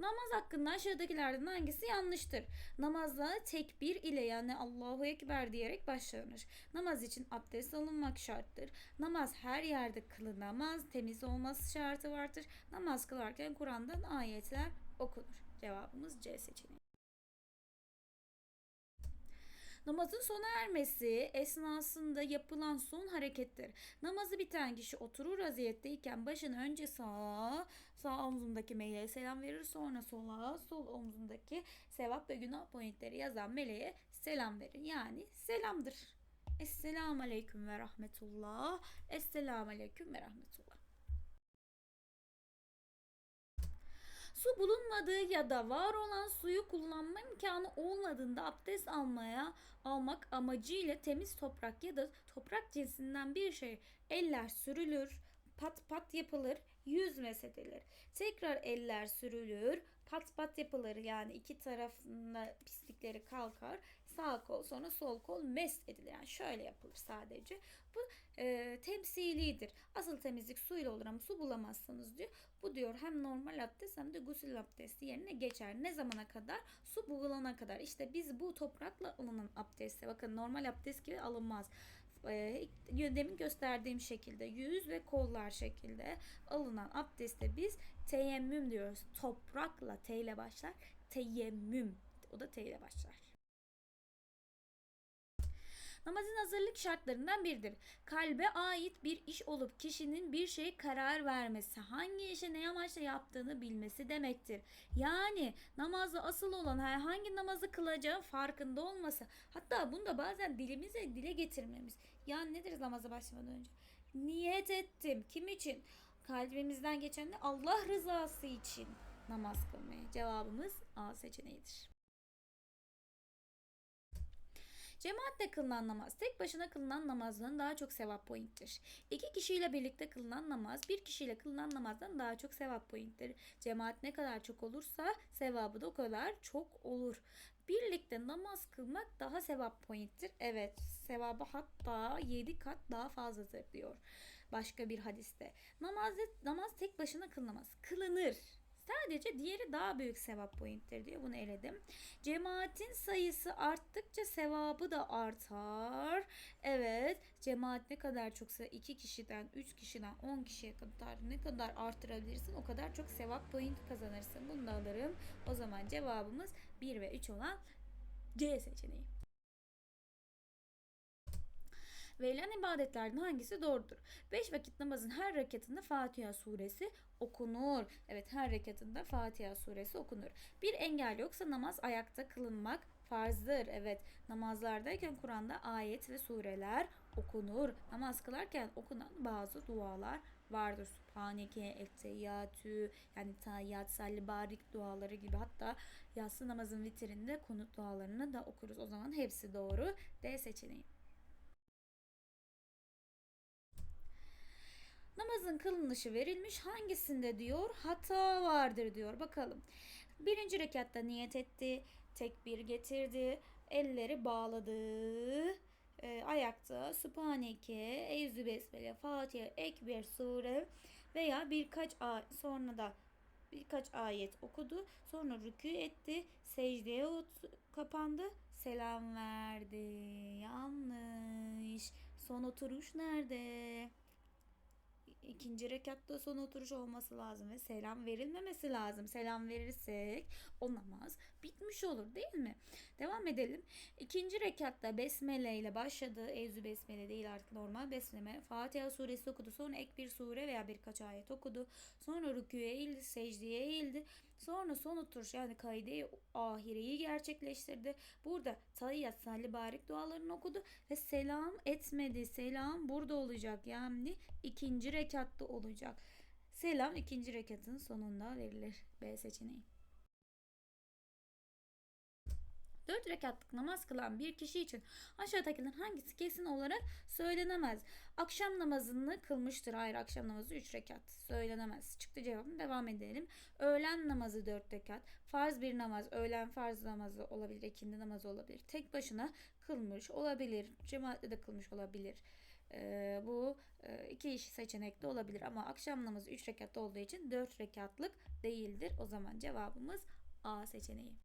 Namaz hakkında aşağıdakilerden hangisi yanlıştır? Namazda tekbir ile yani Allahu Ekber diyerek başlanır. Namaz için abdest alınmak şarttır. Namaz her yerde kılınamaz. Temiz olması şartı vardır. Namaz kılarken Kur'an'dan ayetler okunur. Cevabımız C seçeneği. Namazın sona ermesi esnasında yapılan son harekettir. Namazı biten kişi oturur vaziyetteyken başını önce sağa, sağ omzundaki meleğe selam verir. Sonra sola, sol omzundaki sevap ve günah pointleri yazan meleğe selam verir. Yani selamdır. Esselamu aleyküm ve rahmetullah. Esselamu aleyküm ve rahmetullah. Su bulunmadığı ya da var olan suyu kullanma imkanı olmadığında abdest almaya almak amacıyla temiz toprak ya da toprak cinsinden bir şey eller sürülür, pat pat yapılır, yüz mesedilir. Tekrar eller sürülür, pat pat yapılır yani iki tarafında pislikleri kalkar. Sağ kol sonra sol kol mest edilir. Yani şöyle yapılır sadece. Bu e, temsilidir. Asıl temizlik suyla olur ama su bulamazsanız diyor. Bu diyor hem normal abdest hem de gusül abdesti yerine geçer. Ne zamana kadar? Su bulana kadar. İşte biz bu toprakla alınan abdeste bakın normal abdest gibi alınmaz. E, demin gösterdiğim şekilde yüz ve kollar şekilde alınan abdeste biz teyemmüm diyoruz. Toprakla T ile başlar. Teyemmüm. O da T ile başlar. Namazın hazırlık şartlarından biridir. Kalbe ait bir iş olup kişinin bir şeye karar vermesi, hangi işe ne amaçla yaptığını bilmesi demektir. Yani namazda asıl olan herhangi namazı kılacağı farkında olması. Hatta bunu da bazen dilimize dile getirmemiz. Yani nedir namaza başlamadan önce? Niyet ettim. Kim için? Kalbimizden geçen de Allah rızası için namaz kılmaya. Cevabımız A seçeneğidir. Cemaatle kılınan namaz tek başına kılınan namazdan daha çok sevap pointtir. İki kişiyle birlikte kılınan namaz bir kişiyle kılınan namazdan daha çok sevap pointtir. Cemaat ne kadar çok olursa sevabı da o kadar çok olur. Birlikte namaz kılmak daha sevap pointtir. Evet sevabı hatta 7 kat daha fazladır diyor. Başka bir hadiste. Namaz, namaz tek başına kılınamaz. Kılınır. Sadece diğeri daha büyük sevap pointtir diyor. Bunu eledim. Cemaatin sayısı arttıkça sevabı da artar. Evet. Cemaat ne kadar çoksa 2 kişiden, 3 kişiden 10 kişiye kadar ne kadar artırabilirsin o kadar çok sevap point kazanırsın. Bunu da alırım. O zaman cevabımız 1 ve 3 olan C seçeneği. Verilen ibadetlerden hangisi doğrudur? 5 vakit namazın her rekatında Fatiha suresi okunur. Evet her rekatında Fatiha suresi okunur. Bir engel yoksa namaz ayakta kılınmak farzdır. Evet namazlardayken Kur'an'da ayet ve sureler okunur. Namaz kılarken okunan bazı dualar vardır. Subhaneke, etteyyatü, yani tayyat, barik duaları gibi. Hatta yatsı namazın vitrinde konut dualarını da okuruz. O zaman hepsi doğru. D seçeneği. Namazın kılınışı verilmiş hangisinde diyor hata vardır diyor. Bakalım. Birinci rekatta niyet etti. Tekbir getirdi. Elleri bağladı. E, ayakta Subhaneke, Eyzü Besmele, Fatiha, Ekber sure veya birkaç ay sonra da birkaç ayet okudu. Sonra rükû etti. Secdeye kapandı. Selam verdi. Yanlış. Son oturuş nerede? İkinci rekatta son oturuş olması lazım ve selam verilmemesi lazım. Selam verirsek o namaz bitmiş olur değil mi? Devam edelim. İkinci rekatta besmele ile başladı. Evzü besmele değil artık normal besmele. Fatiha suresi okudu. Sonra ek bir sure veya birkaç ayet okudu. Sonra rüküye eğildi, secdeye eğildi. Sonra son oturuş yani kaide ahireyi gerçekleştirdi. Burada tahiyyat salli barik dualarını okudu ve selam etmedi. Selam burada olacak. Yani ikinci rekatta olacak. Selam ikinci rekatın sonunda verilir. B seçeneği. Dört rekatlık namaz kılan bir kişi için aşağıdakilerin hangisi kesin olarak söylenemez? Akşam namazını kılmıştır. Hayır akşam namazı 3 rekat. Söylenemez. Çıktı cevabım. Devam edelim. Öğlen namazı 4 rekat. Farz bir namaz. Öğlen farz namazı olabilir. ikindi namazı olabilir. Tek başına kılmış olabilir. Cemaatle de kılmış olabilir. e, bu e, iki iş seçenekli olabilir ama akşam namazı 3 rekat olduğu için 4 rekatlık değildir. O zaman cevabımız A seçeneği.